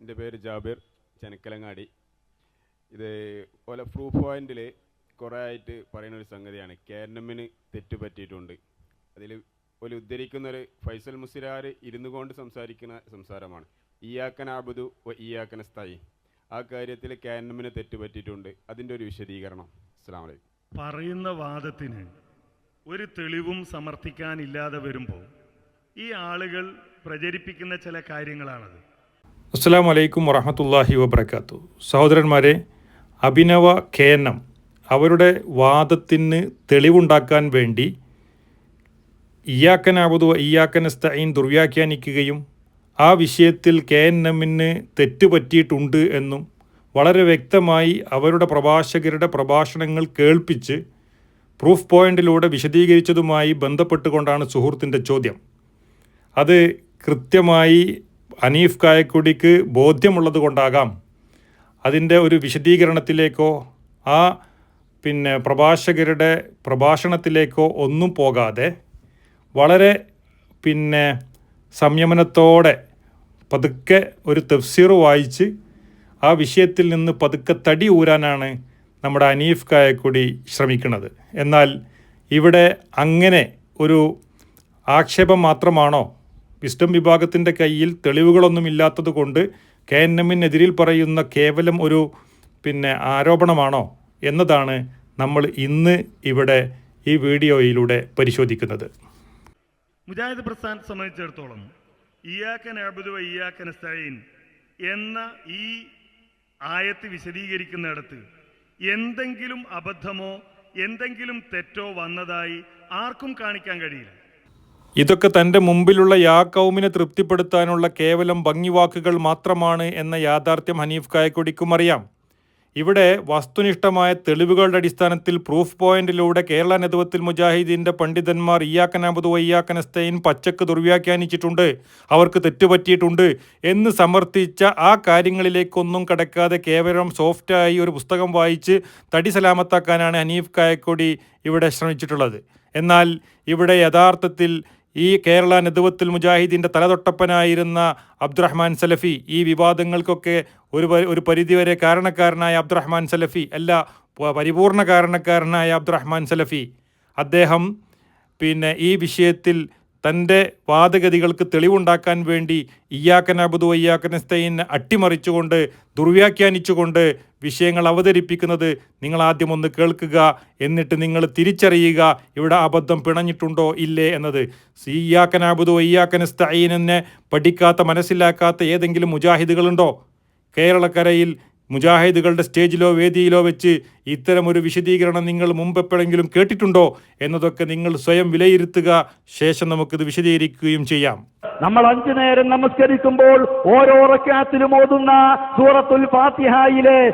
എന്റെ പേര് ജാബിർ ചെനക്കലങ്ങാടി. ഇത് പോലെ പ്രൂഫ് പോയിന്റിൽ കുറേ ആയിട്ട് പറയുന്ന ഒരു സംഗതിയാണ്. എൻ എമ്മിന് പറ്റിയിട്ടുണ്ട്. അതിൽ ഒരു ഉദ്ധരിക്കുന്നൊരു ഫൈസൽ മുസിരാർ ഇരുന്നു കൊണ്ട് സംസാരിക്കുന്ന സംസാരമാണ്. ഈയാക്കൻ ആബുദു വ ഇയാക്കൻ സ്ഥായി. ആ കാര്യത്തിൽ കെ എൻ എമ്മിന് പറ്റിയിട്ടുണ്ട്. അതിന്റെ ഒരു വിശദീകരണം. അസ്സാം വലൈക്കും പറയുന്ന വാദത്തിന് ഒരു തെളിവും സമർത്ഥിക്കാനില്ലാതെ വരുമ്പോൾ ഈ ആളുകൾ പ്രചരിപ്പിക്കുന്ന ചില കാര്യങ്ങളാണത്. അസ്സാം വലൈക്കും വറഹമത്തല്ലാഹി വബർക്കാത്തു സഹോദരന്മാരെ അഭിനവ ഖേനം അവരുടെ വാദത്തിന് തെളിവുണ്ടാക്കാൻ വേണ്ടി ഇയാക്കനാബുദു ഇയാക്കനസ്തൈൻ ദുർവ്യാഖ്യാനിക്കുകയും ആ വിഷയത്തിൽ കെ എൻ എമ്മിന് തെറ്റുപറ്റിയിട്ടുണ്ട് എന്നും വളരെ വ്യക്തമായി അവരുടെ പ്രഭാഷകരുടെ പ്രഭാഷണങ്ങൾ കേൾപ്പിച്ച് പ്രൂഫ് പോയിന്റിലൂടെ വിശദീകരിച്ചതുമായി ബന്ധപ്പെട്ടുകൊണ്ടാണ് സുഹൃത്തിന്റെ ചോദ്യം. അത് കൃത്യമായി അനീഫ് കായക്കുടിക്ക് ബോധ്യമുള്ളത് കൊണ്ടാകാം. അതിന്റെ ഒരു വിശദീകരണത്തിലേക്കോ ആ പിന്നെ പ്രഭാഷകരുടെ പ്രഭാഷണത്തിലേക്കോ ഒന്നും പോകാതെ വളരെ പിന്നെ സംയമനത്തോടെ പതുക്കെ ഒരു തഫ്സീർ വായിച്ച് ആ വിഷയത്തിൽ നിന്ന് പതുക്കെ തടി ഊരാനാണ് നമ്മുടെ അനീഫ് കായക്കുടി ശ്രമിക്കുന്നത്. എന്നാൽ ഇവിടെ അങ്ങനെ ഒരു ആക്ഷേപം മാത്രമാണോ വിസ്ഡം വിഭാഗത്തിന്റെ കയ്യിൽ തെളിവുകളൊന്നും ഇല്ലാത്തത് കൊണ്ട് കെ എൻ എമ്മിനെതിരിൽ പറയുന്ന കേവലം ഒരു പിന്നെ ആരോപണമാണോ എന്നതാണ് നമ്മൾ ഇന്ന് ഇവിടെ ഈ വീഡിയോയിലൂടെ പരിശോധിക്കുന്നത്. മുജാഹിദ് പ്രസ്ഥാനത്തെ സംബന്ധിച്ചിടത്തോളം ഇയാക്കൻ അബുദു ഇയാക്കൻ സൈൻ എന്ന ഈ ആയത്ത് വിശദീകരിക്കുന്നിടത്ത് എന്തെങ്കിലും അബദ്ധമോ എന്തെങ്കിലും തെറ്റോ വന്നതായി ആർക്കും കാണിക്കാൻ കഴിയില്ല. ഇതൊക്കെ തന്റെ മുമ്പിലുള്ള യാക്കൗമിനെ കൗമിനെ തൃപ്തിപ്പെടുത്താനുള്ള കേവലം ഭംഗിവാക്കുകൾ മാത്രമാണ് എന്ന യാഥാർത്ഥ്യം ഹനീഫ് കായക്കൊടിക്കും അറിയാം. ഇവിടെ വസ്തുനിഷ്ഠമായ തെളിവുകളുടെ അടിസ്ഥാനത്തിൽ പ്രൂഫ് പോയിന്റിലൂടെ കേരള നെതുവത്തിൽ മുജാഹിദീന്റെ പണ്ഡിതന്മാർ ഇയാക്കനാബുദ് വയ്യാക്കനസ്തൈൻ പച്ചക്ക് ദുർവ്യാഖ്യാനിച്ചിട്ടുണ്ട് അവർക്ക് തെറ്റുപറ്റിയിട്ടുണ്ട് എന്ന് സമർത്ഥിച്ച ആ കാര്യങ്ങളിലേക്കൊന്നും കടക്കാതെ കേവലം സോഫ്റ്റായി ഒരു പുസ്തകം വായിച്ച് തടി സലാമത്താക്കാനാണ് ഹനീഫ് കായക്കൊടി ഇവിടെ ശ്രമിച്ചിട്ടുള്ളത്. എന്നാൽ ഇവിടെ യഥാർത്ഥത്തിൽ ഈ കേരള നെതുവത്തുൽ മുജാഹിദീന്റെ തലതൊട്ടപ്പനായിരുന്ന അബ്ദുറഹ്മാൻ സലഫി ഈ വിവാദങ്ങൾക്കൊക്കെ ഒരു ഒരു പരിധിവരെ കാരണക്കാരനായ അബ്ദുറഹ്മാൻ സലഫി അല്ല പരിപൂർണ കാരണക്കാരനായ അബ്ദുറഹ്മാൻ സലഫി. അദ്ദേഹം പിന്നെ ഈ വിഷയത്തിൽ തന്റെ വാദഗതികൾക്ക് തെളിവുണ്ടാക്കാൻ വേണ്ടി ഇയാക്കനബുദു അബുദു ഇയ്യാക്കനസ്തൈൻ അട്ടിമറിച്ചുകൊണ്ട് ദുർവ്യാഖ്യാനിച്ചുകൊണ്ട് വിഷയങ്ങൾ അവതരിപ്പിക്കുന്നത് നിങ്ങൾ ആദ്യം ഒന്ന് കേൾക്കുക എന്നിട്ട് നിങ്ങൾ തിരിച്ചറിയുക ഇവിടെ അബദ്ധം പിണഞ്ഞിട്ടുണ്ടോ ഇല്ലേ എന്നത്. ഇയ്യാക്കനസ്തൈൻ എന്നെ പഠിക്കാത്ത മനസ്സിലാക്കാത്ത ഏതെങ്കിലും മുജാഹിദുകളുണ്ടോ? കേരളക്കരയിൽ മുജാഹിദുകളുടെ സ്റ്റേജിലോ വേദിയിലോ വെച്ച് ഇത്തരമൊരു വിശദീകരണം നിങ്ങൾ മുമ്പെപ്പോഴെങ്കിലും കേട്ടിട്ടുണ്ടോ എന്നതൊക്കെ നിങ്ങൾ സ്വയം വിലയിരുത്തുക. ശേഷം നമുക്കിത് വിശദീകരിക്കുകയും ചെയ്യാം. നമ്മൾ അഞ്ചു നേരം നമസ്കരിക്കുമ്പോൾ ഓരോ റക്കാത്തിലും ഓതുന്ന സൂറത്തുൽ ഫാത്തിഹായിലെ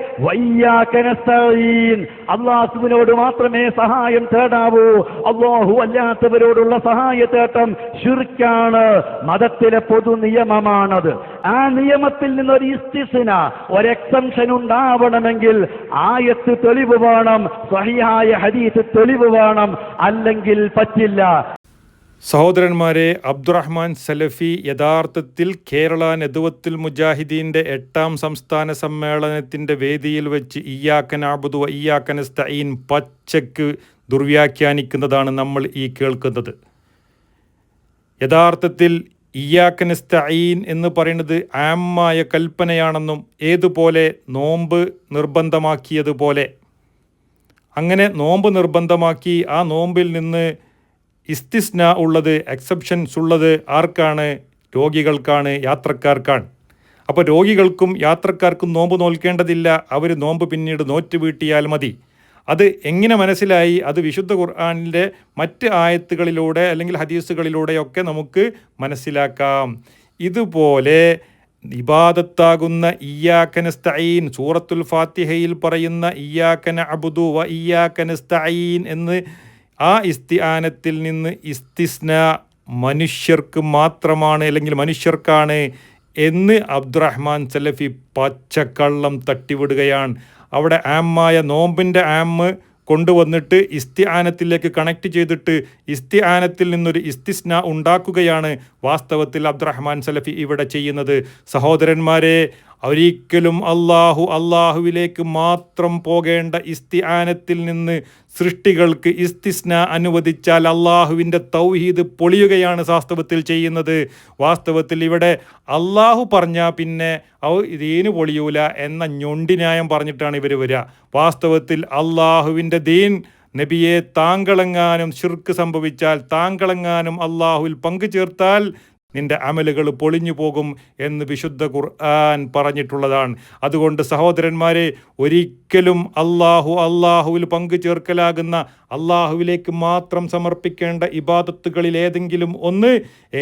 അള്ളാഹുവിനോട് മാത്രമേ സഹായം തേടാവൂ. അള്ളാഹു അല്ലാത്തവരോടുള്ള സഹായ തേട്ടം ശുർക്കാണ്. മതത്തിലെ പൊതു നിയമമാണത്. ആ നിയമത്തിൽ നിന്നൊരു ഇസ്തിസിന ഒരു എക്സംഷൻ ഉണ്ടാവണമെങ്കിൽ ആയത്ത് തെളിവ് വേണം സഹിയായ ഹരീത്ത് തെളിവ് വേണം. അല്ലെങ്കിൽ പറ്റില്ല. സഹോദരന്മാരെ അബ്ദുറഹ്മാൻ സലഫി യഥാർത്ഥത്തിൽ കേരള നെതുവത്തുൽ മുജാഹിദീന്റെ എട്ടാം സംസ്ഥാന സമ്മേളനത്തിന്റെ വേദിയിൽ വെച്ച് ഇയാക്കൻ ആബുദു ഇയാക്കനസ്തഈൻ സ്തഈൻ പച്ചക്ക് ദുർവ്യാഖ്യാനിക്കുന്നതാണ് നമ്മൾ ഈ കേൾക്കുന്നത്. യഥാർത്ഥത്തിൽ ഇയാക്കനസ്തഈൻ സ്തഈൻ എന്ന് പറയുന്നത് ആമായ കൽപ്പനയാണെന്നും ഏതുപോലെ നോമ്പ് നിർബന്ധമാക്കിയതുപോലെ. അങ്ങനെ നോമ്പ് നിർബന്ധമാക്കി ആ നോമ്പിൽ നിന്ന് ഇസ്തിസ്ന ഉള്ളത് എക്സെപ്ഷൻസ് ഉള്ളത് ആർക്കാണ്? രോഗികൾക്കാണ് യാത്രക്കാർക്കാണ്. അപ്പോൾ രോഗികൾക്കും യാത്രക്കാർക്കും നോമ്പ് നോൽക്കേണ്ടതില്ല. അവർ നോമ്പ് പിന്നീട് നോറ്റ് വീട്ടിയാൽ മതി. അത് എങ്ങനെ മനസ്സിലായി? അത് വിശുദ്ധ ഖുർആാനിന്റെ മറ്റ് ആയത്തുകളിലൂടെ അല്ലെങ്കിൽ ഹദീസുകളിലൂടെയൊക്കെ നമുക്ക് മനസ്സിലാക്കാം. ഇതുപോലെ ഇബാദത്താകുന്ന ഇയ്യാക്കനസ്തഈൻ സൂറത്തുൽ ഫാത്തിഹയിൽ പറയുന്ന ഇയാക്കന അബുദു വ ഇയ്യാക്കനസ്തഈൻ എന്ന് ആ ഇസ്തിആനത്തിൽ നിന്ന് ഇസ്തിസ്ന മനുഷ്യർക്ക് മാത്രമാണ് അല്ലെങ്കിൽ മനുഷ്യർക്കാണ് എന്ന് അബ്ദുറഹ്മാൻ സലഫി പച്ചക്കള്ളം തട്ടിവിടുകയാണ്. അവിടെ ആമായ നോമ്പിന്റെ ആമ്മ് കൊണ്ടുവന്നിട്ട് ഇസ്തിആനത്തിലേക്ക് കണക്ട് ചെയ്തിട്ട് ഇസ്തിആനത്തിൽ നിന്നൊരു ഇസ്തിസ്ന ഉണ്ടാക്കുകയാണ് വാസ്തവത്തിൽ അബ്ദുറഹ്മാൻ സലഫി ഇവിടെ ചെയ്യുന്നത്. സഹോദരന്മാരെ ഒരിക്കലും അള്ളാഹു അള്ളാഹുവിലേക്ക് മാത്രം പോകേണ്ട ഇസ്തിആനത്തിൽ നിന്ന് സൃഷ്ടികൾക്ക് ഇസ്തിസ്ന അനുവദിച്ചാൽ അള്ളാഹുവിന്റെ തൗഹീദ് പൊളിയുകയാണ് വാസ്തവത്തിൽ ചെയ്യുന്നത്. വാസ്തവത്തിൽ ഇവിടെ അള്ളാഹു പറഞ്ഞാൽ പിന്നെ ദീന് പൊളിയൂല എന്ന ഞൊണ്ടിന്യായം പറഞ്ഞിട്ടാണ് ഇവർ വരിക വാസ്തവത്തിൽ അള്ളാഹുവിന്റെ ദീൻ നബിയെ താങ്കളെങ്ങാനും ഷിർക്ക് സംഭവിച്ചാൽ താങ്കളെങ്ങാനും അള്ളാഹുവിൽ പങ്കു ചേർത്താൽ നിന്റെ അമലുകൾ പൊളിഞ്ഞു പോകും എന്ന് വിശുദ്ധ ഖുർആൻ പറഞ്ഞിട്ടുള്ളതാണ്. അതുകൊണ്ട് സഹോദരന്മാരെ ഒരിക്കലും അള്ളാഹു അള്ളാഹുവിൽ പങ്കു ചേർക്കലാകുന്ന അള്ളാഹുവിലേക്ക് മാത്രം സമർപ്പിക്കേണ്ട ഇബാദത്തുകളിൽ ഏതെങ്കിലും ഒന്ന്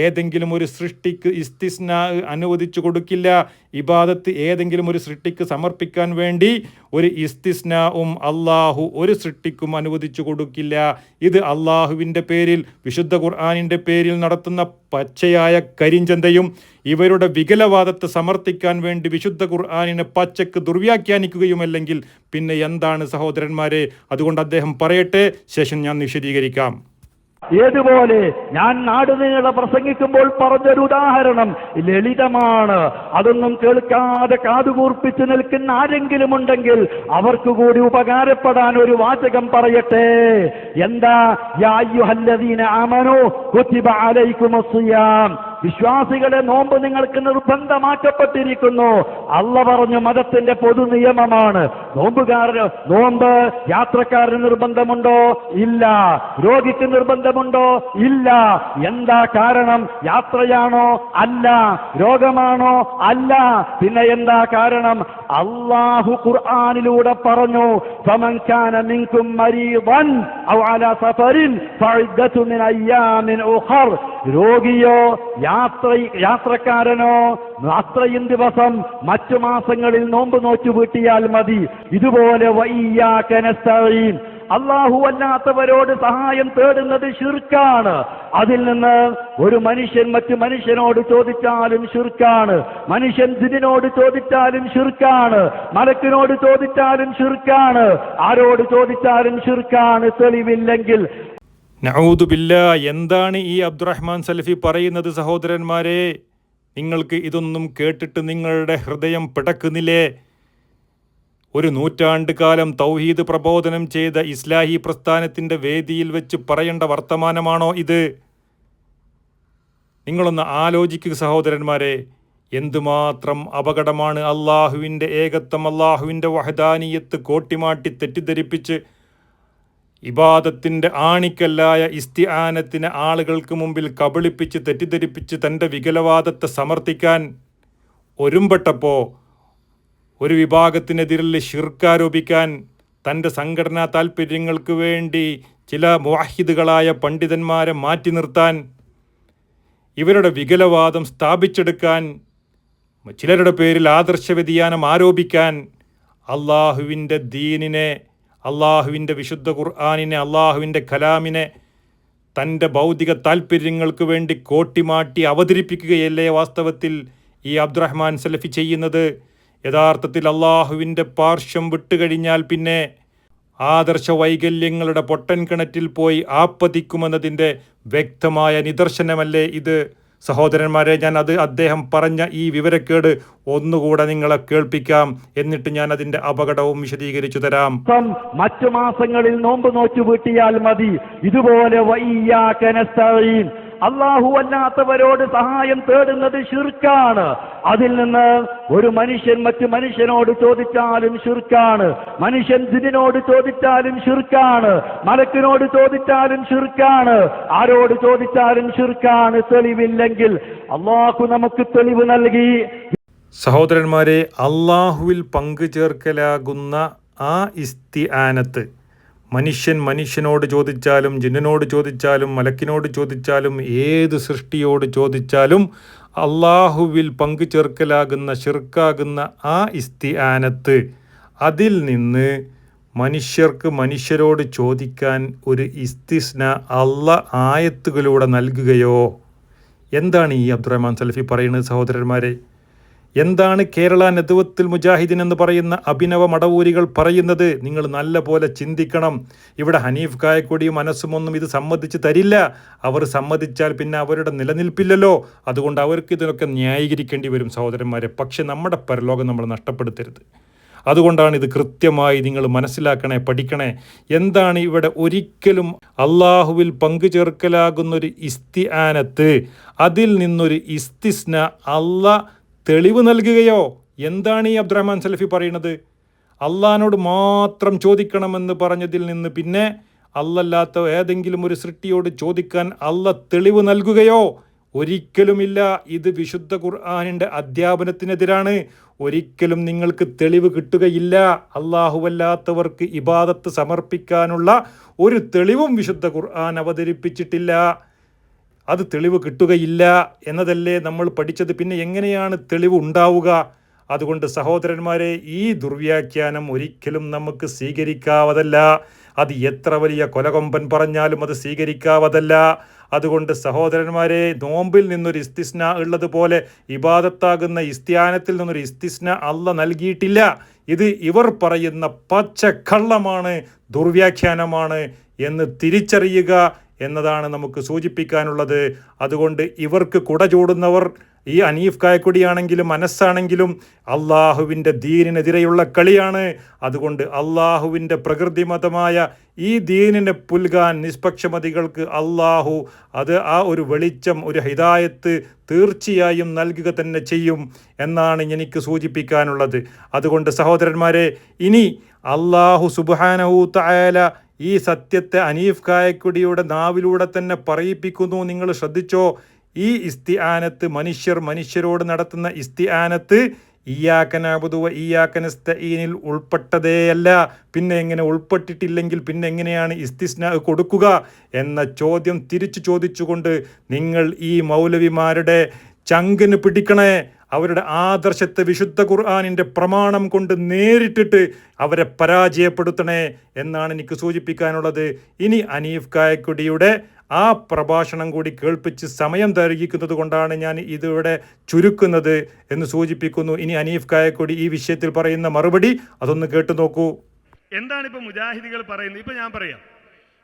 ഏതെങ്കിലും ഒരു സൃഷ്ടിക്ക് ഇസ്തിസ്ന അനുവദിച്ചു കൊടുക്കില്ല. ഇബാദത്ത് ഏതെങ്കിലും ഒരു സൃഷ്ടിക്ക് സമർപ്പിക്കാൻ വേണ്ടി ഒരു ഇസ്തിസ്നാവും അള്ളാഹു ഒരു സൃഷ്ടിക്കും അനുവദിച്ചു കൊടുക്കില്ല. ഇത് അള്ളാഹുവിന്റെ പേരിൽ വിശുദ്ധ ഖുർആാനിന്റെ പേരിൽ നടത്തുന്ന പച്ചയായ കരിഞ്ചന്തയും ഇവരുടെ വികലവാദത്തെ സമർത്ഥിക്കാൻ വേണ്ടി വിശുദ്ധ ഖുർആാനിനെ പച്ചക്ക് ദുർവ്യാഖ്യാനിക്കുകയുമല്ലെങ്കിൽ പിന്നെ എന്താണ് സഹോദരന്മാരെ? അതുകൊണ്ട് അദ്ദേഹം പറയട്ടെ ശേഷം ഞാൻ വിശദീകരിക്കാം. ഏതുപോലെ ഞാൻ നാടുനീള പ്രസംഗിക്കുമ്പോൾ പറഞ്ഞൊരു ഉദാഹരണം. ലളിതമാണ്. അതൊന്നും കേൾക്കാതെ കാതുകൂർപ്പിച്ചു നിൽക്കുന്ന ആരെങ്കിലും ഉണ്ടെങ്കിൽ അവർക്ക് കൂടി ഉപകാരപ്പെടാൻ ഒരു വാചകം പറയട്ടെ. എന്താ? യാ അലൈക്കുമുസ്സിയാം. വിശ്വാസികളെ നോമ്പ് നിങ്ങൾക്ക് നിർബന്ധമാക്കപ്പെട്ടിരിക്കുന്നു അല്ല പറഞ്ഞു മതത്തിന്റെ പൊതു നിയമമാണ്. നോമ്പുകാരന് നോമ്പ് യാത്രക്കാരന് നിർബന്ധമുണ്ടോ? ഇല്ല. രോഗിക്ക് നിർബന്ധമുണ്ടോ? ഇല്ല. എന്താ കാരണം? യാത്രയാണോ? അല്ല. രോഗമാണോ? അല്ല. പിന്നെ എന്താ കാരണം? അള്ളാഹു ഖുർആാനിലൂടെ പറഞ്ഞു ഫമൻഖാന മിൻകും മരീദൻ ഔ അലാ മിൻ ഉഖർ. രോഗിയോ യാത്ര യാത്രക്കാരനോ അത്രയും ദിവസം മറ്റു മാസങ്ങളിൽ നോമ്പ് നോച്ചു വീട്ടിയാൽ മതി. ഇതുപോലെ അള്ളാഹു അല്ലാത്തവരോട് സഹായം തേടുന്നത് ശുർക്കാണ്. അതിൽ നിന്ന് ഒരു മനുഷ്യൻ മറ്റു മനുഷ്യനോട് ചോദിച്ചാലും ശുർക്കാണ്. മനുഷ്യൻ ദിനോട് ചോദിച്ചാലും ശുർക്കാണ്. മലക്കിനോട് ചോദിച്ചാലും ശുർക്കാണ്. ആരോട് ചോദിച്ചാലും ശുർക്കാണ് തെളിവില്ലെങ്കിൽ നഊദുബില്ല എന്താണ് ഈ അബ്ദുറഹ്മാൻ സലഫി പറയുന്നത് സഹോദരന്മാരെ? നിങ്ങൾക്ക് ഇതൊന്നും കേട്ടിട്ട് നിങ്ങളുടെ ഹൃദയം പിടക്കുന്നില്ലേ? ഒരു നൂറ്റാണ്ട് കാലം തൗഹീദ് പ്രബോധനം ചെയ്ത ഇസ്ലാഹി പ്രസ്ഥാനത്തിന്റെ വേദിയിൽ വെച്ച് പറയേണ്ട വർത്തമാനമാണോ ഇത്? നിങ്ങളൊന്ന് ആലോചിക്കുക സഹോദരന്മാരെ എന്തുമാത്രം അപകടമാണ് അള്ളാഹുവിന്റെ ഏകത്വം അള്ളാഹുവിന്റെ വഹദാനീയത്ത് കോട്ടിമാട്ടി തെറ്റിദ്ധരിപ്പിച്ച് ഇബാദത്തിന്റെ ആണിക്കല്ലായ ഇസ്തിആനത്തിനെ ആളുകൾക്ക് മുമ്പിൽ കബളിപ്പിച്ച് തെറ്റിദ്ധരിപ്പിച്ച് തന്റെ വികലവാദത്തെ സമർത്ഥിക്കാൻ ഒരുമ്പെട്ടപ്പോൾ ഒരു വിഭാഗത്തിനെതിരിൽ ഷിർക്കാരോപിക്കാൻ തന്റെ സംഘടനാ താൽപ്പര്യങ്ങൾക്ക് വേണ്ടി ചില മുവാഹിദുകളായ പണ്ഡിതന്മാരെ മാറ്റി നിർത്താൻ ഇവരുടെ വികലവാദം സ്ഥാപിച്ചെടുക്കാൻ ചിലരുടെ പേരിൽ ആദർശ വ്യതിയാനം ആരോപിക്കാൻ അള്ളാഹുവിന്റെ ദീനിനെ അള്ളാഹുവിന്റെ വിശുദ്ധ ഖുർആാനിനെ അള്ളാഹുവിന്റെ കലാമിനെ തന്റെ ഭൗതിക താൽപ്പര്യങ്ങൾക്ക് വേണ്ടി കോട്ടിമാട്ടി അവതരിപ്പിക്കുകയല്ലേ വാസ്തവത്തിൽ ഈ അബ്ദുറഹ്മാൻ സലഫി ചെയ്യുന്നത്? യഥാർത്ഥത്തിൽ അള്ളാഹുവിന്റെ പാർശ്വം വിട്ടുകഴിഞ്ഞാൽ പിന്നെ ആദർശ വൈകല്യങ്ങളുടെ പൊട്ടൻ കിണറ്റിൽ പോയി ആപ്പതിക്കുമെന്നതിന്റെ വ്യക്തമായ നിദർശനമല്ലേ ഇത്? സഹോദരന്മാരെ ഞാൻ അത് അദ്ദേഹം പറഞ്ഞ ഈ വിവരക്കേട് ഒന്നുകൂടെ നിങ്ങളെ കേൾപ്പിക്കാം എന്നിട്ട് ഞാൻ അതിന്റെ അപകടവും വിശദീകരിച്ചു തരാം. മറ്റു മാസങ്ങളിൽ നോമ്പ് നോച്ചു വീട്ടിയാൽ മതി. ഇതുപോലെ അള്ളാഹു അല്ലാത്തവരോട് സഹായം തേടുന്നത് ഷിർക്കാണ് അതിൽ നിന്ന് ഒരു മനുഷ്യൻ മറ്റു മനുഷ്യനോട് ചോദിച്ചാലും ഷിർക്കാണ് മനുഷ്യൻ ദിനോട് ചോദിച്ചാലും ഷിർക്കാണ് മലക്കിനോട് ചോദിച്ചാലും ഷിർക്കാണ് ആരോട് ചോദിച്ചാലും ഷിർക്കാണ് തെളിവില്ലെങ്കിൽ അള്ളാഹു നമുക്ക് തെളിവ് നൽകി. സഹോദരന്മാരെ അള്ളാഹുവിൽ പങ്കു ചേർക്കലാകുന്ന ആ ഇസ്തിആനത്ത് മനുഷ്യൻ മനുഷ്യനോട് ചോദിച്ചാലും ജിന്നിനോട് ചോദിച്ചാലും മലക്കിനോട് ചോദിച്ചാലും ഏത് സൃഷ്ടിയോട് ചോദിച്ചാലും അള്ളാഹുവിൽ പങ്കു ചേർക്കലാകുന്ന ഷിർക്കാകുന്ന ആ ഇസ്തിആനത്ത് അതിൽ നിന്ന് മനുഷ്യർക്ക് മനുഷ്യരോട് ചോദിക്കാൻ ഒരു ഇസ്തിസ്ന അള്ള ആയത്തുകളിലൂടെ നൽകുകയോ? എന്താണ് ഈ അബ്ദുറഹ്മാൻ സലഫി പറയുന്നത് സഹോദരന്മാരെ? എന്താണ് കേരള നെതുവത്തിൽ മുജാഹിദീൻ എന്ന് പറയുന്ന അഭിനവ മടവൂരികൾ പറയുന്നത്? നിങ്ങൾ നല്ല പോലെ ചിന്തിക്കണം. ഇവിടെ ഹനീഫ് കായക്കൊടിയും മനസ്സുമൊന്നും ഇത് സമ്മതിച്ച് തരില്ല. അവർ സമ്മതിച്ചാൽ പിന്നെ അവരുടെ നിലനിൽപ്പില്ലല്ലോ. അതുകൊണ്ട് അവർക്ക് ഇതിനൊക്കെ ന്യായീകരിക്കേണ്ടി വരും സഹോദരന്മാരെ. പക്ഷെ നമ്മുടെ പരലോകം നമ്മൾ നഷ്ടപ്പെടുത്തരുത്. അതുകൊണ്ടാണ് ഇത് കൃത്യമായി നിങ്ങൾ മനസ്സിലാക്കണേ പഠിക്കണേ. എന്താണ് ഇവിടെ ഒരിക്കലും അള്ളാഹുവിൽ പങ്കു ചേർക്കലാകുന്നൊരു ഇസ്തിആനത്ത്? അതിൽ നിന്നൊരു ഇസ്തിസ്ന അല്ല തെളിവ് നൽകുകയോ? എന്താണ് ഈ അബ്ദുറഹ്മാൻ സലഫി പറയുന്നത്? അള്ളഹാനോട് മാത്രം ചോദിക്കണമെന്ന് പറഞ്ഞതിൽ നിന്ന് പിന്നെ അല്ലല്ലാത്ത ഏതെങ്കിലും ഒരു സൃഷ്ടിയോട് ചോദിക്കാൻ അല്ല തെളിവ് നൽകുകയോ? ഒരിക്കലുമില്ല. ഇത് വിശുദ്ധ ഖുർആാനിന്റെ അധ്യാപനത്തിനെതിരാണ്. ഒരിക്കലും നിങ്ങൾക്ക് തെളിവ് കിട്ടുകയില്ല. അള്ളാഹുവല്ലാത്തവർക്ക് ഇബാദത്ത് സമർപ്പിക്കാനുള്ള ഒരു തെളിവും വിശുദ്ധ ഖുർആൻ അവതരിപ്പിച്ചിട്ടില്ല. അത് തെളിവ് കിട്ടുകയില്ല എന്നതല്ലേ നമ്മൾ പഠിച്ചത്. പിന്നെ എങ്ങനെയാണ് തെളിവ് ഉണ്ടാവുക? അതുകൊണ്ട് സഹോദരന്മാരെ ഈ ദുർവ്യാഖ്യാനം ഒരിക്കലും നമുക്ക് സ്വീകരിക്കാവതല്ല. അത് എത്ര വലിയ കൊലകൊമ്പൻ പറഞ്ഞാലും അത് സ്വീകരിക്കാവതല്ല. അതുകൊണ്ട് സഹോദരന്മാരെ നോമ്പിൽ നിന്നൊരു ഇസ്തിസ്ന ഉള്ളതുപോലെ ഇബാദത്താകുന്ന ഇസ്ത്യാനത്തിൽ നിന്നൊരു ഇസ്തിസ്ന അല്ല നൽകിയിട്ടില്ല. ഇത് ഇവർ പറയുന്ന പച്ചക്കള്ളമാണ് ദുർവ്യാഖ്യാനമാണ് എന്ന് തിരിച്ചറിയുക. എന്നതാണ് നമുക്ക് സൂചിപ്പിക്കാനുള്ളത്. അതുകൊണ്ട് ഇവർക്ക് കുട ചൂടുന്നവർ ഈ അനീഫ് കായക്കൊടിയാണെങ്കിലും മനസ്സാണെങ്കിലും അള്ളാഹുവിന്റെ ദീനിനെതിരെയുള്ള കളിയാണ്. അതുകൊണ്ട് അള്ളാഹുവിന്റെ പ്രകൃതിമതമായ ഈ ദീനിനെ പുൽകാൻ നിഷ്പക്ഷമതികൾക്ക് അള്ളാഹു അത് ആ ഒരു വെളിച്ചം ഒരു ഹിതായത്ത് തീർച്ചയായും നൽകുക തന്നെ ചെയ്യും എന്നാണ് എനിക്ക് സൂചിപ്പിക്കാനുള്ളത്. അതുകൊണ്ട് സഹോദരന്മാരെ ഇനി അള്ളാഹു സുബാനഹു തായാല ഈ സത്യത്തെ അനീഫ് കായക്കുടിയുടെ നാവിലൂടെ തന്നെ പറയിപ്പിക്കുന്നു. നിങ്ങൾ ശ്രദ്ധിച്ചോ? ഈ ഇസ്തി ആനത്ത് മനുഷ്യർ മനുഷ്യരോട് നടത്തുന്ന ഇസ്തി ഇസ്തിആനത്ത് ഈയാക്കനാബുദുവ ഇയാക്കനസ്തീനിൽ ഉൾപ്പെട്ടതേയല്ല. പിന്നെ എങ്ങനെ ഉൾപ്പെട്ടിട്ടില്ലെങ്കിൽ പിന്നെ എങ്ങനെയാണ് ഇസ്തിസ്ന കൊടുക്കുക എന്ന ചോദ്യം തിരിച്ചു ചോദിച്ചുകൊണ്ട് നിങ്ങൾ ഈ മൗലവിമാരുടെ ചങ്കിന് പിടിക്കണേ. അവരുടെ ആദർശത്തെ വിശുദ്ധ ഖുർആാനിന്റെ പ്രമാണം കൊണ്ട് നേരിട്ടിട്ട് അവരെ പരാജയപ്പെടുത്തണേ എന്നാണ് എനിക്ക് സൂചിപ്പിക്കാനുള്ളത്. ഇനി അനീഫ് കായക്കുടിയുടെ ആ പ്രഭാഷണം കൂടി കേൾപ്പിച്ച് സമയം തരുകിക്കുന്നത് കൊണ്ടാണ് ഞാൻ ഇതിവിടെ ചുരുക്കുന്നത് എന്ന് സൂചിപ്പിക്കുന്നു. ഇനി അനീഫ് കായക്കുടി ഈ വിഷയത്തിൽ പറയുന്ന മറുപടി അതൊന്ന് കേട്ടു നോക്കൂ. എന്താണ് ഇപ്പൊ മുജാഹിദികൾ പറയുന്നത്? ഇപ്പൊ ഞാൻ പറയാം.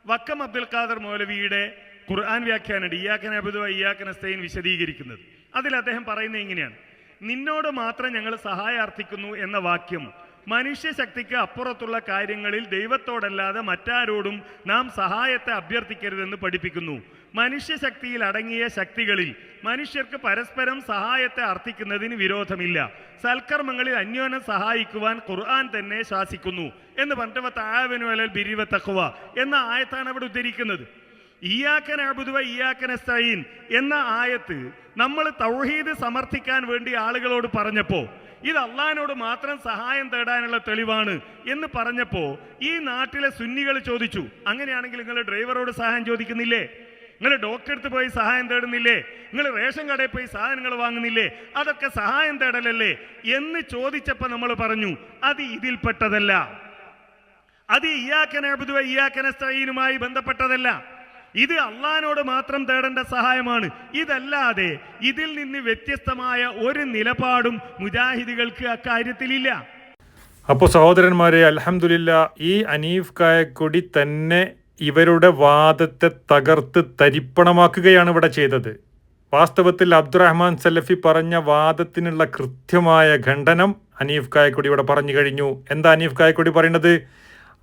വക്കം അബ്ദുൽ ഖാദർ മൗലവിയുടെ ഖുർആൻ വ്യാഖ്യാനം ഇയാക്കൻ അബുദ് ഇയാക്കൻ അസ്തൈൻ വിശദീകരിക്കുന്നത്. അതിൽ അദ്ദേഹം പറയുന്നത് ഇങ്ങനെയാണ്. നിന്നോട് മാത്രം ഞങ്ങൾ സഹായാർത്ഥിക്കുന്നു എന്ന വാക്യം മനുഷ്യശക്തിക്ക് അപ്പുറത്തുള്ള കാര്യങ്ങളിൽ ദൈവത്തോടല്ലാതെ മറ്റാരോടും നാം സഹായത്തെ അഭ്യർത്ഥിക്കരുതെന്ന് പഠിപ്പിക്കുന്നു. മനുഷ്യശക്തിയിൽ അടങ്ങിയ ശക്തികളിൽ മനുഷ്യർക്ക് പരസ്പരം സഹായത്തെ അർത്ഥിക്കുന്നതിന് വിരോധമില്ല. സൽക്കർമ്മങ്ങളിൽ അന്യോന്യം സഹായിക്കുവാൻ ഖുർആൻ തന്നെ ശാസിക്കുന്നു. എന്ന് പറഞ്ഞിട്ട് താവനുവലൽ ബിരിവ തക്കുവ എന്ന ആയത്താണ് അവിടെ ഉദ്ധരിക്കുന്നത്. ഇയാക്കൻ അബുദുവ ഇയാക്കൻ സൈൻ എന്ന ആയത്ത് നമ്മൾ തൗഹീദ് സമർത്ഥിക്കാൻ വേണ്ടി ആളുകളോട് പറഞ്ഞപ്പോൾ ഇത് അള്ളഹാനോട് മാത്രം സഹായം തേടാനുള്ള തെളിവാണ് എന്ന് പറഞ്ഞപ്പോൾ ഈ നാട്ടിലെ സുന്നികൾ ചോദിച്ചു അങ്ങനെയാണെങ്കിൽ നിങ്ങൾ ഡ്രൈവറോട് സഹായം ചോദിക്കുന്നില്ലേ? നിങ്ങൾ ഡോക്ടറെ അടുത്ത് പോയി സഹായം തേടുന്നില്ലേ? നിങ്ങൾ റേഷൻ കടയിൽ പോയി സാധനങ്ങൾ വാങ്ങുന്നില്ലേ? അതൊക്കെ സഹായം തേടലല്ലേ? എന്ന് ചോദിച്ചപ്പോൾ നമ്മൾ പറഞ്ഞു അത് ഇതിൽപ്പെട്ടതല്ല. അത് ഇയാക്കനബുദുവ ഇയാക്കനസ്തീനുമായി ബന്ധപ്പെട്ടതല്ല. ഇത് അള്ളഹാനോട് മാത്രം തേടേണ്ട സഹായമാണ്. ഇതല്ലാതെ ഇതിൽ നിന്ന് വ്യത്യസ്തമായ ഒരു നിലപാടും മുജാഹിദികൾക്ക് അക്കാര്യത്തിലില്ല. അപ്പോൾ സഹോദരന്മാരെ അലഹമുല്ല ഈ അനീഫ് കായക്കൊടി തന്നെ ഇവരുടെ വാദത്തെ തകർത്ത് തരിപ്പണമാക്കുകയാണ് ഇവിടെ ചെയ്തത്. വാസ്തവത്തിൽ അബ്ദുറഹ്മാൻ സലഫി പറഞ്ഞ വാദത്തിനുള്ള കൃത്യമായ ഖണ്ഡനം അനീഫ് കായക്കൊടി ഇവിടെ പറഞ്ഞു കഴിഞ്ഞു. എന്താ അനീഫ് കായക്കൊടി പറയുന്നത്?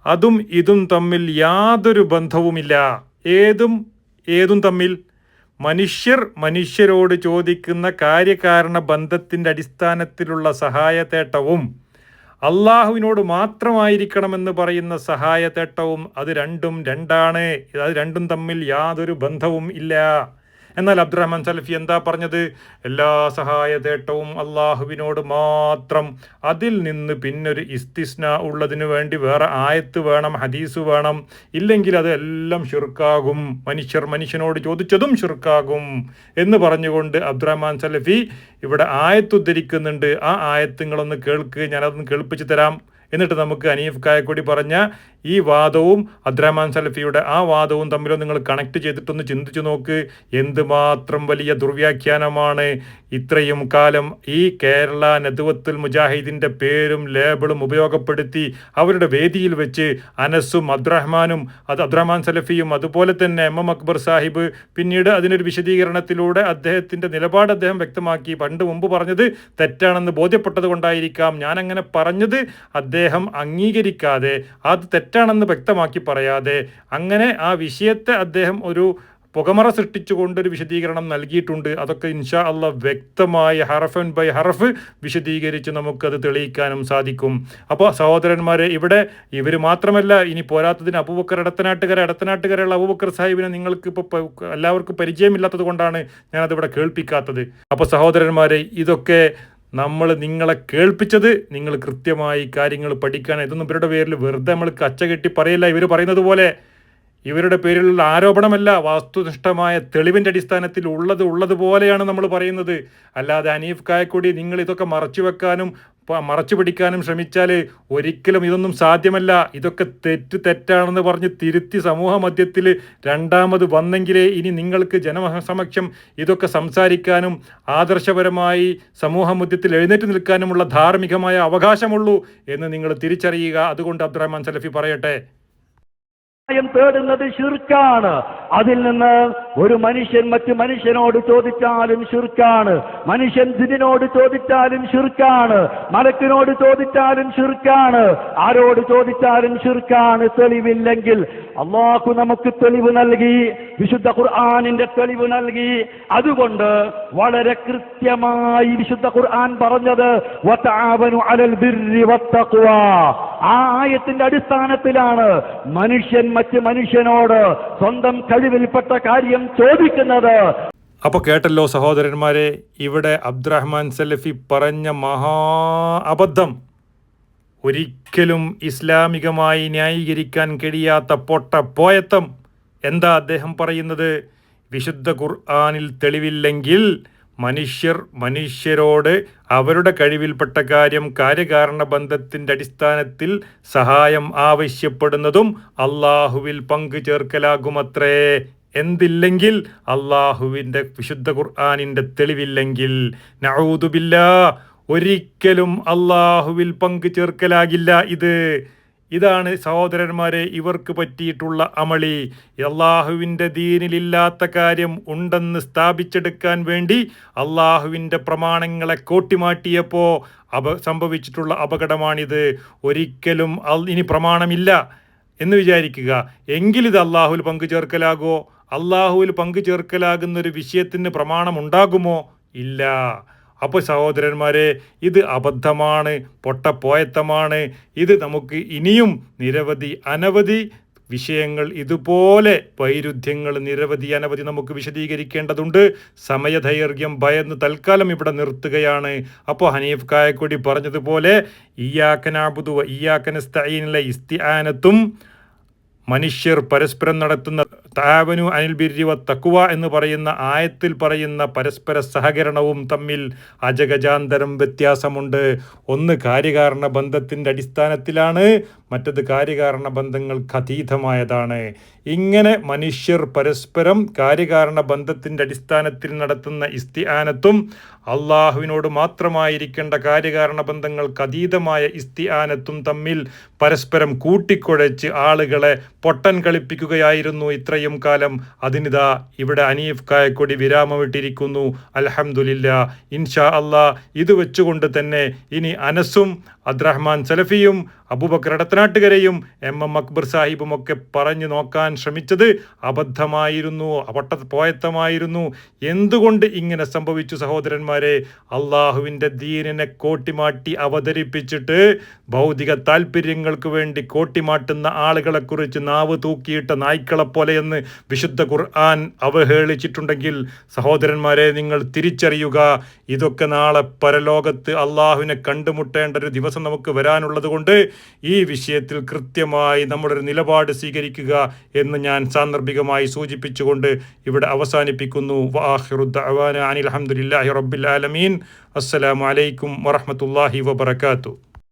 അതും ഇതും തമ്മിൽ യാതൊരു ബന്ധവുമില്ല. ഏതും ഏതും തമ്മിൽ മനുഷ്യർ മനുഷ്യരോട് ചോദിക്കുന്ന കാര്യകാരണ ബന്ധത്തിന്റെ അടിസ്ഥാനത്തിലുള്ള സഹായത്തേട്ടവും അള്ളാഹുവിനോട് മാത്രമായിരിക്കണമെന്ന് പറയുന്ന സഹായത്തേട്ടവും അത് രണ്ടും രണ്ടാണ്. അത് രണ്ടും തമ്മിൽ യാതൊരു ബന്ധവും ഇല്ല. എന്നാൽ അബ്ദുറഹ്മാൻ സലഫി എന്താ പറഞ്ഞത്? എല്ലാ സഹായ സഹായതേട്ടവും അള്ളാഹുവിനോട് മാത്രം അതിൽ നിന്ന് പിന്നൊരു ഇസ്തിസ്ന ഉള്ളതിന് വേണ്ടി വേറെ ആയത്ത് വേണം ഹദീസ് വേണം. ഇല്ലെങ്കിൽ അത് എല്ലാം മനുഷ്യർ മനുഷ്യനോട് ചോദിച്ചതും ഷിർക്കാകും എന്ന് പറഞ്ഞുകൊണ്ട് അബ്ദുറഹ്മാൻ സലഫി ഇവിടെ ആയത്ത് ഉദ്ധരിക്കുന്നുണ്ട്. ആ ആയത്തുങ്ങളൊന്ന് കേൾക്ക് ഞാനതൊന്ന് കേൾപ്പിച്ചു തരാം. എന്നിട്ട് നമുക്ക് അനീഫ് കായക്കൊടി പറഞ്ഞ ഈ വാദവും അബ്ദുറഹ്മാൻ സലഫിയുടെ ആ വാദവും തമ്മിൽ നിങ്ങൾ കണക്ട് ചെയ്തിട്ടൊന്ന് ചിന്തിച്ചു നോക്ക്. എന്തുമാത്രം വലിയ ദുർവ്യാഖ്യാനമാണ്. ഇത്രയും കാലം ഈ കേരള നദുവത്തുൽ മുജാഹിദിന്റെ പേരും ലേബിളും ഉപയോഗപ്പെടുത്തി അവരുടെ വേദിയിൽ വെച്ച് അനസും അബ്ദുറഹ്മാനും അത് അബ്ദുറഹ്മാൻ സലഫിയും അതുപോലെ തന്നെ എം എം അക്ബർ സാഹിബ് പിന്നീട് അതിനൊരു വിശദീകരണത്തിലൂടെ അദ്ദേഹത്തിന്റെ നിലപാട് അദ്ദേഹം വ്യക്തമാക്കി. പണ്ട് മുമ്പ് പറഞ്ഞത് തെറ്റാണെന്ന് ബോധ്യപ്പെട്ടത് കൊണ്ടായിരിക്കാം ഞാനങ്ങനെ പറഞ്ഞത് അദ്ദേഹം അംഗീകരിക്കാതെ. അത് തെറ്റാണെന്ന് വ്യക്തമാക്കി പറയാതെ അങ്ങനെ ആ വിഷയത്തെ അദ്ദേഹം ഒരു പുകമറ സൃഷ്ടിച്ചുകൊണ്ട് ഒരു വിശദീകരണം നൽകിയിട്ടുണ്ട്. അതൊക്കെ ഇൻഷാ അല്ല വ്യക്തമായി ഹറഫൻ ബൈ ഹറഫ് വിശദീകരിച്ച് നമുക്കത് തെളിയിക്കാനും സാധിക്കും. അപ്പോൾ സഹോദരന്മാരെ ഇവിടെ ഇവർ മാത്രമല്ല ഇനി പോരാത്തതിന് അബൂബക്കർ ഇടത്തനാട്ടുകര ഇടത്തനാട്ടുകരയുള്ള അബൂബക്കർ സാഹിബിനെ നിങ്ങൾക്ക് ഇപ്പോൾ എല്ലാവർക്കും പരിചയമില്ലാത്തത് കൊണ്ടാണ് ഞാനതിവിടെ കേൾപ്പിക്കാത്തത്. അപ്പോൾ സഹോദരന്മാരെ ഇതൊക്കെ നമ്മൾ നിങ്ങളെ കേൾപ്പിച്ചത് നിങ്ങൾ കൃത്യമായി കാര്യങ്ങൾ പഠിക്കാൻ ഇതൊന്നും ഇവരുടെ പേരിൽ വെറുതെ നമ്മൾ കച്ച കെട്ടി പറയില്ല. ഇവർ പറയുന്നത് പോലെ ഇവരുടെ പേരിലുള്ള ആരോപണമല്ല വാസ്തുനിഷ്ഠമായ തെളിവിന്റെ അടിസ്ഥാനത്തിൽ ഉള്ളത് ഉള്ളതുപോലെയാണ് നമ്മൾ പറയുന്നത്. അല്ലാതെ അനീഫ് കായക്കൊടി നിങ്ങൾ ഇതൊക്കെ മറച്ചു വെക്കാനും മറച്ചു പിടിക്കാനും ശ്രമിച്ചാൽ ഒരിക്കലും ഇതൊന്നും സാധ്യമല്ല. ഇതൊക്കെ തെറ്റ് തെറ്റാണെന്ന് പറഞ്ഞ് തിരുത്തി സമൂഹ മധ്യത്തിൽ രണ്ടാമത് വന്നെങ്കിലേ ഇനി നിങ്ങൾക്ക് ജനസമക്ഷം ഇതൊക്കെ സംസാരിക്കാനും ആദർശപരമായി സമൂഹ മധ്യത്തിൽ എഴുന്നേറ്റ് നിൽക്കാനുമുള്ള ധാർമ്മികമായ അവകാശമുള്ളൂ എന്ന് നിങ്ങൾ തിരിച്ചറിയുക. അതുകൊണ്ട് അബ്ദുറഹ്മാൻ സലഫി പറയട്ടെ. സഹായം തേടുന്നത് ശിർക്കാണ്. അതിൽ നിന്ന് ഒരു മനുഷ്യൻ മറ്റു മനുഷ്യനോട് ചോദിച്ചാലും ശിർക്കാണ്. മനുഷ്യൻ ദിനോട് ചോദിച്ചാലും ശിർക്കാണ്. മലക്കിനോട് ചോദിച്ചാലും ശിർക്കാണ്. ആരോട് ചോദിച്ചാലും ശിർക്കാണ് തെളിവില്ലെങ്കിൽ. അള്ളാഹു നമുക്ക് തെളിവ് നൽകി വിശുദ്ധ ഖുർആാനിന്റെ തെളിവ് നൽകി. അതുകൊണ്ട് വളരെ കൃത്യമായി വിശുദ്ധ ഖുർആൻ പറഞ്ഞത് അലൽ ആ ആയത്തിന്റെ അടിസ്ഥാനത്തിലാണ് മനുഷ്യൻ മറ്റ് മനുഷ്യനോട് സ്വന്തം കഴിവിൽപ്പെട്ട കാര്യം ചോദിക്കുന്നത്. അപ്പോൾ കേട്ടല്ലോ സഹോദരന്മാരെ ഇവിടെ അബ്ദുറഹ്മാൻ സലഫി പറഞ്ഞ മഹാ അബദ്ധം. ഒരിക്കലും ഇസ്ലാമികമായി ന്യായീകരിക്കാൻ കഴിയാത്ത പൊട്ട പോയത്തം. എന്താ അദ്ദേഹം പറയുന്നത്? വിശുദ്ധ ഖുർആാനിൽ തെളിവില്ലെങ്കിൽ മനുഷ്യർ മനുഷ്യരോട് അവരുടെ കഴിവിൽപ്പെട്ട കാര്യം കാര്യകാരണ ബന്ധത്തിന്റെ അടിസ്ഥാനത്തിൽ സഹായം ആവശ്യപ്പെടുന്നതും അള്ളാഹുവിൽ പങ്കു ചേർക്കലാകുമത്രേ. എന്തില്ലെങ്കിൽ അള്ളാഹുവിന്റെ വിശുദ്ധ ഖുർആാനിന്റെ തെളിവില്ലെങ്കിൽ. നഊദുബില്ലാ ഒരിക്കലും അള്ളാഹുവിൽ പങ്കു ചേർക്കലാകില്ല ഇത്. ഇതാണ് സഹോദരന്മാരെ ഇവർക്ക് പറ്റിയിട്ടുള്ള അമളി. അള്ളാഹുവിന്റെ ദീനിലില്ലാത്ത കാര്യം ഉണ്ടെന്ന് സ്ഥാപിച്ചെടുക്കാൻ വേണ്ടി അള്ളാഹുവിന്റെ പ്രമാണങ്ങളെ കോട്ടിമാറ്റിയപ്പോൾ അപ സംഭവിച്ചിട്ടുള്ള അപകടമാണിത്. ഒരിക്കലും ഇനി പ്രമാണമില്ല എന്ന് വിചാരിക്കുക. എങ്കിലിത് അള്ളാഹുവിൽ പങ്കു ചേർക്കലാകോ? അള്ളാഹുവിൽ പങ്കു ചേർക്കലാകുന്ന ഒരു വിഷയത്തിന് പ്രമാണമുണ്ടാകുമോ? ഇല്ല. അപ്പോൾ സഹോദരന്മാരെ ഇത് അബദ്ധമാണ് പൊട്ടപ്പോയത്തമാണ്. ഇത് നമുക്ക് ഇനിയും നിരവധി അനവധി വിഷയങ്ങൾ ഇതുപോലെ വൈരുദ്ധ്യങ്ങൾ നിരവധി അനവധി നമുക്ക് വിശദീകരിക്കേണ്ടതുണ്ട്. സമയദൈർഘ്യം ഭയന്ന് തൽക്കാലം ഇവിടെ നിർത്തുകയാണ്. അപ്പോൾ ഹനീഫ് കായക്കൊടി പറഞ്ഞതുപോലെ ഇയാക്കനാബുദു ഇസ്തി ഇസ്തിആനത്തും മനുഷ്യർ പരസ്പരം നടത്തുന്ന താവനു അനിൽ ബിരിവ തക്കുവ എന്ന് പറയുന്ന ആയത്തിൽ പറയുന്ന പരസ്പര സഹകരണവും തമ്മിൽ അജഗജാന്തരം വ്യത്യാസമുണ്ട്. ഒന്ന് കാര്യകാരണ ബന്ധത്തിന്റെ അടിസ്ഥാനത്തിലാണ് മറ്റത് കാര്യകാരണ ബന്ധങ്ങൾക്ക് അതീതമായതാണ്. ഇങ്ങനെ മനുഷ്യർ പരസ്പരം കാര്യകാരണ ബന്ധത്തിന്റെ അടിസ്ഥാനത്തിൽ നടത്തുന്ന ഇസ്തിആനത്തും അള്ളാഹുവിനോട് മാത്രമായിരിക്കേണ്ട കാര്യകാരണ ബന്ധങ്ങൾക്ക് അതീതമായ ഇസ്തിആനത്തും തമ്മിൽ പരസ്പരം കൂട്ടിക്കുഴച്ച് ആളുകളെ പൊട്ടൻ കളിപ്പിക്കുകയായിരുന്നു ഇത്രയും കാലം അതിനിതാ ഇവിടെ അനീഫ് കായക്കൊടി വിരാമമിട്ടിരിക്കുന്നു. അൽഹംദുലില്ല. ഇൻഷാ അള്ളാ ഇത് വെച്ചുകൊണ്ട് തന്നെ ഇനി അനസും അബ്ദുറഹ്മാൻ സലഫിയും അബൂബക്കർ ഇടത്തനാട്ടുകരയും എം എം അക്ബർ സാഹിബും ഒക്കെ പറഞ്ഞു നോക്കാൻ ശ്രമിച്ചത് അബദ്ധമായിരുന്നു അപട്ട പോയത്തമായിരുന്നു. എന്തുകൊണ്ട് ഇങ്ങനെ സംഭവിച്ചു സഹോദരന്മാരെ? അള്ളാഹുവിന്റെ ദീനിനെ കോട്ടിമാട്ടി അവതരിപ്പിച്ചിട്ട് ഭൗതിക താല്പര്യങ്ങൾക്ക് വേണ്ടി കോട്ടിമാട്ടുന്ന ആളുകളെക്കുറിച്ച് നാവ് തൂക്കിയിട്ട നായ്ക്കളെ പോലെയെന്ന് വിശുദ്ധ ഖുർആൻ അവഹേളിച്ചിട്ടുണ്ടെങ്കിൽ സഹോദരന്മാരെ നിങ്ങൾ തിരിച്ചറിയുക. ഇതൊക്കെ നാളെ പരലോകത്ത് അള്ളാഹുവിനെ കണ്ടുമുട്ടേണ്ട ഒരു ദിവസം നമുക്ക് വരാനുള്ളത് കൊണ്ട് ഈ വിഷയത്തിൽ കൃത്യമായി നമ്മുടെ ഒരു നിലപാട് സ്വീകരിക്കുക എന്ന് ഞാൻ സാന്ദർഭികമായി സൂചിപ്പിച്ചുകൊണ്ട് ഇവിടെ അവസാനിപ്പിക്കുന്നു. വാഹിറുദ്ദാന അനിൽ അഹമ്മദില്ലാഹി റബ്ബിൽ ആലമീൻ. അസ്സലാമു അലൈക്കും വറഹ്മത്തുള്ളാഹി വബറകാതുഹു.